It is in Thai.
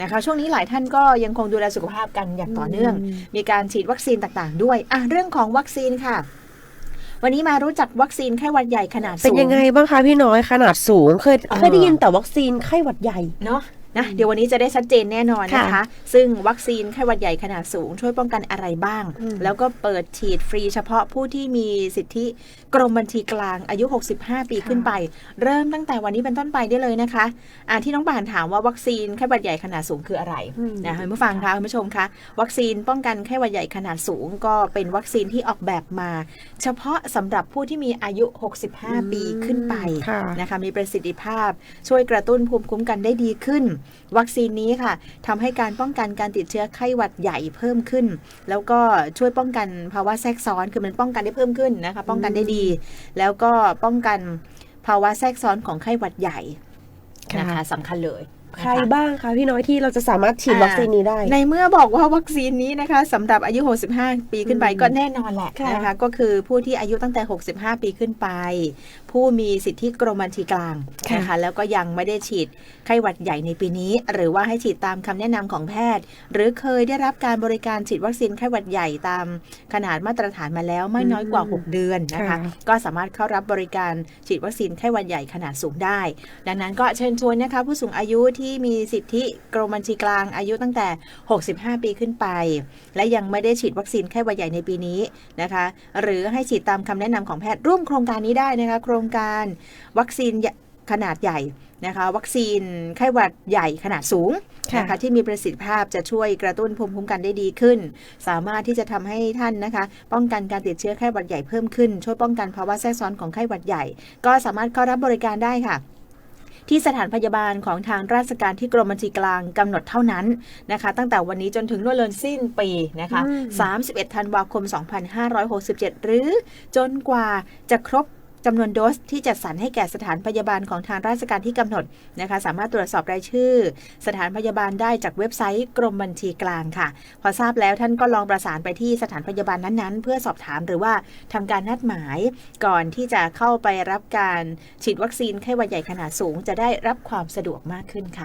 นะคะ ช่วงนี้หลายท่านก็ยังคงดูแลสุขภาพกันอย่างต่อเนื่องอืมมีการฉีดวัคซีนต่างๆ ด้วยอะเรื่องของวัคซีนค่ะวันนี้มารู้จักวัคซีนไข้หวัดใหญ่ขนาดสูง เป็นยังไงบ้างคะพี่น้อยขนาดสูงเคยอ่าเคยได้ยินแต่วัคซีนไข้หวัดใหญ่เนาะ นะเดี๋ยววันนี้จะได้ชัดเจนแน่นอนนะคะค่ะซึ่งวัคซีนไข้หวัดใหญ่ขนาดสูงช่วยป้องกันอะไรบ้างอืมแล้วก็เปิดฉีดฟรีเฉพาะผู้ที่มีสิทธิกรมบัญชีกลางอายุ 65 ปีขึ้นไป เริ่มตั้งแต่วันนี้เป็นต้นไปได้เลยนะคะอ่าที่น้องป่านถามว่าวัคซีนไข้หวัดใหญ่ขนาดสูงคืออะไรอืมนะคะคุณผู้ฟังคะคุณผู้ชมคะวัคซีนป้องกันไข้หวัดใหญ่ขนาดสูง ก็เป็นวัคซีนที่ออกแบบมา เฉพาะสำหรับผู้ที่มีอายุ 65 ปีขึ้นไปค่ะนะคะมีประสิทธิภาพช่วยกระตุ้นภูมิคุ้มกันได้ดีขึ้นวัคซีนนี้ค่ะทำให้การป้องกันการติดเชื้อไข้หวัดใหญ่เพิ่มขึ้น แล้วก็ช่วยป้องกันภาวะแทรกซ้อนคือมันป้องกันได้เพิ่มขึ้นนะคะป้องกันได้ดี แล้วก็ป้องกันภาวะแทรกซ้อนของไข้หวัดใหญ่นะคะค่ะสำคัญเลยนะะ ใครบ้างคะพี่น้อยที่เราจะสามารถฉีดวัคซีนนี้ได้ ในเมื่อบอกว่าวัคซีนนี้นะคะสำหรับอายุ 65 ปีขึ้นไปอืมก็แน่นอนแหละค่ะนะคะก็คือผู้ที่อายุตั้งแต่ 65 ปีขึ้นไป ผู้มีสิทธิกรมบัญชีกลางนะคะแล้วก็ยังไม่ได้ฉีดไข้หวัดใหญ่ในปีนี้ หรือว่าให้ฉีดตามคำแนะนำของแพทย์ หรือเคยได้รับการบริการฉีดวัคซีนไข้หวัดใหญ่ตามขนาดมาตรฐานมาแล้วไม่น้อยกว่า 6 เดือนนะคะค่ะก็สามารถเข้ารับบริการฉีดวัคซีนไข้หวัดใหญ่ขนาดสูงได้ ดังนั้นก็เชิญชวนนะคะผู้สูงอายุที่มีสิทธิกรมบัญชีกลางอายุตั้งแต่ 65 ปีขึ้นไป และยังไม่ได้ฉีดวัคซีนไข้หวัดใหญ่ในปีนี้นะคะ หรือให้ฉีดตามคำแนะนำของแพทย์ร่วมโครงการนี้ได้นะคะ โครงการวัคซีนขนาดใหญ่นะคะ วัคซีนไข้หวัดใหญ่ขนาดสูงค่ะนะคะที่มีประสิทธิภาพจะช่วยกระตุ้นภูมิคุ้มกันได้ดีขึ้น สามารถที่จะทำให้ท่านนะคะ ป้องกันการติดเชื้อไข้หวัดใหญ่เพิ่มขึ้น ช่วยป้องกันภาวะแทรกซ้อนของไข้หวัดใหญ่ ก็สามารถเข้ารับบริการได้ค่ะ ที่สถานพยาบาลของทางราชการที่กรมบัญชีกลางกำหนดเท่านั้นนะคะ ตั้งแต่วันนี้จนถึงนู่นเลยสิ้นปีนะคะอืม31ธันวาคม 2567 หรือจนกว่าจะครบ จำนวนโดสที่จัดสรรให้แก่สถานพยาบาลของทางราชการที่กำหนดนะคะ สามารถตรวจสอบรายชื่อ สถานพยาบาลได้จากเว็บไซต์กรมบัญชีกลางค่ะ พอทราบแล้วท่านก็ลองประสานไปที่สถานพยาบาลนั้นๆ เพื่อสอบถามหรือว่าทำการนัดหมาย ก่อนที่จะเข้าไปรับการฉีดวัคซีนไข้หวัดใหญ่ขนาดสูง จะได้รับความสะดวกมากขึ้นค่ะ